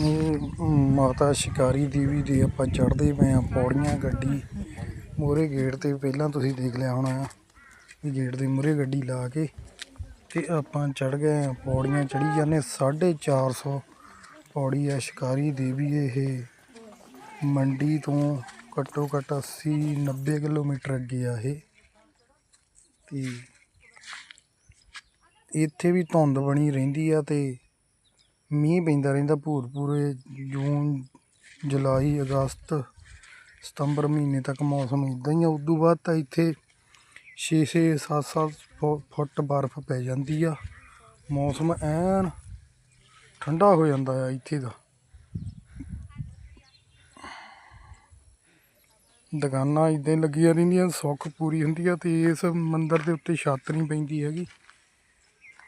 ਇਹ ਮਾਤਾ ਸ਼ਿਕਾਰੀ ਦੇਵੀ ਦੇ ਆਪਾਂ ਚੜ੍ਹਦੇ ਪਏ ਆ ਪੌੜੀਆਂ, ਗੱਡੀ। ਮੂਹਰੇ ਗੇਟ ਤੇ ਪਹਿਲਾਂ ਤੁਸੀਂ ਦੇਖ ਲਿਆ ਹੋਣਾ ਵੀ ਗੇਟ ਦੇ ਮੂਹਰੇ ਗੱਡੀ ਲਾ ਕੇ ਤੇ ਆਪਾਂ ਚੜ੍ਹ ਗਏ ਆ ਪੌੜੀਆਂ ਚੜੀ ਜਾਂਦੇ 450 ਪੌੜੀ ਆ ਸ਼ਿਕਾਰੀ ਦੇਵੀ ਇਹ ਮੰਡੀ ਤੋਂ ਘੱਟੋ ਘੱਟ 80 90 ਕਿਲੋਮੀਟਰ ਅੱਗੇ ਆ ਇਹ। ਤੇ ਇੱਥੇ ਵੀ ਧੁੰਦ ਬਣੀ ਰਹਿੰਦੀ ਆ ਤੇ ਮੀਂਹ ਪੈਂਦਾ ਰਹਿੰਦਾ ਭੂਰ ਪੂਰੇ ਜੂਨ, ਜੁਲਾਈ, ਅਗਸਤ, ਸਤੰਬਰ ਮਹੀਨੇ ਤੱਕ ਮੌਸਮ ਇਦਾਂ ਹੀ ਆ। ਉਦੋਂ ਬਾਅਦ ਤਾਂ ਇੱਥੇ 6-6 7-7 ਫੁੱਟ ਬਰਫ਼ ਪੈ ਜਾਂਦੀ ਆ। ਮੌਸਮ ਐਨ ਠੰਡਾ ਹੋ ਜਾਂਦਾ ਆ ਇੱਥੇ ਦਾ। ਦੁਕਾਨਾਂ ਇਦਾਂ ਲੱਗੀਆਂ ਰਹਿੰਦੀਆਂ, ਸੁੱਖ ਪੂਰੀ ਹੁੰਦੀ ਆ ਤੇ ਇਸ ਮੰਦਿਰ ਦੇ ਉੱਤੇ ਛੱਤ ਨਹੀਂ ਪੈਂਦੀ ਹੈਗੀ।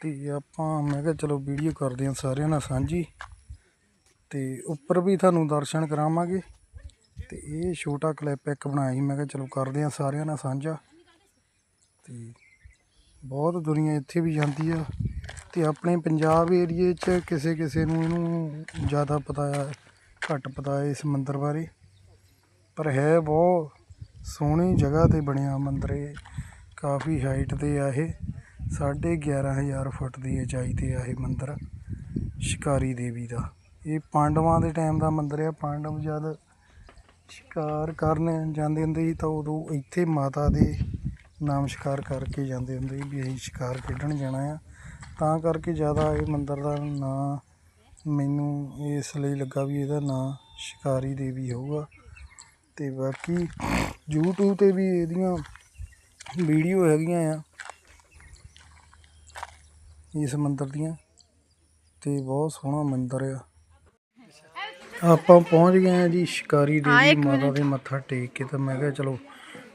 ਤੇ ਆਪਾਂ, ਮੈਂ ਕਿਹਾ ਚਲੋ ਵੀਡੀਓ ਕਰਦੇ ਹਾਂ ਸਾਰਿਆਂ ਨਾਲ ਸਾਂਝੀ। ਤੇ ਉੱਪਰ ਵੀ ਤੁਹਾਨੂੰ ਦਰਸ਼ਨ ਕਰਾਵਾਂਗੇ। ਤੇ ਇਹ ਛੋਟਾ ਕਲਿੱਪ ਇੱਕ ਬਣਾਇਆ ਸੀ, ਮੈਂ ਕਿਹਾ ਚਲੋ ਕਰਦੇ ਹਾਂ ਸਾਰਿਆਂ ਨਾਲ ਸਾਂਝਾ। ਤੇ ਬਹੁਤ ਦੁਨੀਆ ਇੱਥੇ ਵੀ ਜਾਂਦੀ ਆ। ਤੇ ਆਪਣੇ ਪੰਜਾਬ ਏਰੀਏ 'ਚ ਕਿਸੇ ਕਿਸੇ ਨੂੰ ਇਹਨੂੰ ਜ਼ਿਆਦਾ ਪਤਾ ਆ ਘੱਟ ਪਤਾ ਹੈ ਇਸ ਮੰਦਰ ਬਾਰੇ। ਪਰ ਹੈ ਬਹੁਤ ਸੋਹਣੀ ਜਗ੍ਹਾ ਤੇ ਬਣਿਆ ਮੰਦਰ ਇਹ। ਕਾਫੀ ਹਾਈਟ ਤੇ ਆ ਇਹ। ਸਾਢੇ ਗਿਆਰਾਂ ਹਜ਼ਾਰ ਫੁੱਟ ਦੀ ਉਚਾਈ ਤੇ ਆ ਇਹ ਮੰਦਿਰ, ਸ਼ਿਕਾਰੀ ਦੇਵੀ ਦਾ। ਇਹ ਪਾਂਡਵਾਂ ਦੇ ਟਾਈਮ ਦਾ ਮੰਦਿਰ ਆ। ਪਾਂਡਵ ਜਦ ਸ਼ਿਕਾਰ ਕਰਨ ਜਾਂਦੇ ਹੁੰਦੇ ਸੀ ਤਾਂ ਉਦੋਂ ਇੱਥੇ ਮਾਤਾ ਦੇ ਨਾਮ ਸ਼ਿਕਾਰ ਕਰਕੇ ਜਾਂਦੇ ਹੁੰਦੇ ਸੀ ਵੀ ਅਸੀਂ ਸ਼ਿਕਾਰ ਖੇਡਣ ਜਾਣਾ ਆ। ਤਾਂ ਕਰਕੇ ਜ਼ਿਆਦਾ ਇਹ ਮੰਦਿਰ ਦਾ ਨਾਂ ਮੈਨੂੰ ਇਸ ਲਈ ਲੱਗਾ ਵੀ ਇਹਦਾ ਨਾਂ ਸ਼ਿਕਾਰੀ ਦੇਵੀ ਹੋਊਗਾ। ਤੇ ਬਾਕੀ YouTube ਤੇ ਵੀ ਇਹਦੀਆਂ ਵੀਡੀਓ ਹੈਗੀਆਂ ਆ। ਇਸ ਮੰਦਿਰ ਦੀਆਂ ਤੇ ਬਹੁਤ ਸੋਹਣਾ ਮੰਦਿਰ ਆ। ਆਪਾਂ ਪਹੁੰਚ ਗਏ ਆ ਜੀ ਸ਼ਿਕਾਰੀ ਦੇਵੀ ਮਾਤਾ ਦੇ ਮੱਥਾ ਟੇਕ ਕੇ ਤਾਂ ਮੈਂ ਕਿਹਾ ਚਲੋ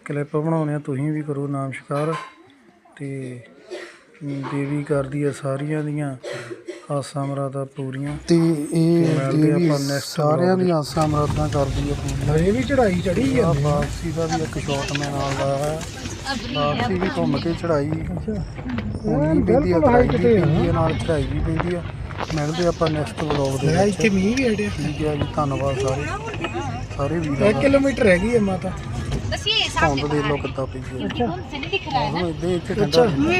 ਕਲਿੱਪ ਬਣਾਉਣੇ ਆ ਤੁਸੀਂ ਵੀ ਕਰੋ ਨਾਮ ਸ਼ਿਕਾਰ ਤੇ ਦੇਵੀ ਕਰਦੀ ਆ ਸਾਰੀਆਂ ਦੀਆਂ ਆਸਾਂ ਮਰਾਦਾਂ ਪੂਰੀਆਂ। ਤੇ ਇਹ ਦੇਵੀ ਸਾਰਿਆਂ ਦੀਆਂ ਆਸਾਂ ਮਰਾਦਾਂ ਕਰਦੀ ਆ। ਪੂਰੀਆਂ ਹਜੇ ਵੀ ਚੜਾਈ ਚੜੀ ਆ। ਵਾਪਸੀ ਦਾ ਵੀ ਇੱਕ ਸ਼ਾਟ ਮੈਂ ਨਾਲ ਲਾਇਆ। ਹੈ ਆਪਸੀ ਵੀ ਘੁੰਮ ਕੇ ਚੜਾਈ ਉਹਨੀ ਪੈਂਦੀ ਆ ਹਾਈਟ ਤੇ ਇਹ ਨਾਲ ਚੜਾਈ ਵੀ ਪੈਂਦੀ ਆ। ਮਿਲਦੇ ਆਪਾਂ ਨੈਕਸਟ ਵਲੌਗ ਦੇ ਵਿੱਚ। ਇੱਥੇ ਮੀਂਹ ਵੀ ਹਟਿਆ। ਠੀਕ ਹੈ ਜੀ ਧੰਨਵਾਦ ਸਾਰੇ। ਸਾਰੇ ਵੀਰਾਂ 1 ਕਿਲੋਮੀਟਰ ਹੈਗੀ ਹੈ ਮਾਤਾ। ਬਸ ਦੇ ਲੋਕ ਤਾਂ ਪਈ ਹੈ ਅੱਛਾ ਸੇ ਨਹੀਂ ਦਿਖ ਰਹਾ ਹੈ ਨਾ। ਇੱਥੇ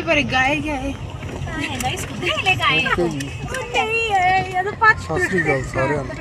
ਪਰ ਗਾਏ ਗਏ ਹੈ ਗਾਇਸ ਕੁੱਤੇ ਲੈ ਗਾਏ। ਕੁੱਤੇ ਹੀ ਹੈ ਇਹ ਤਾਂ ਪਾਚ ਗੱਲ ਸਾਰਿਆਂ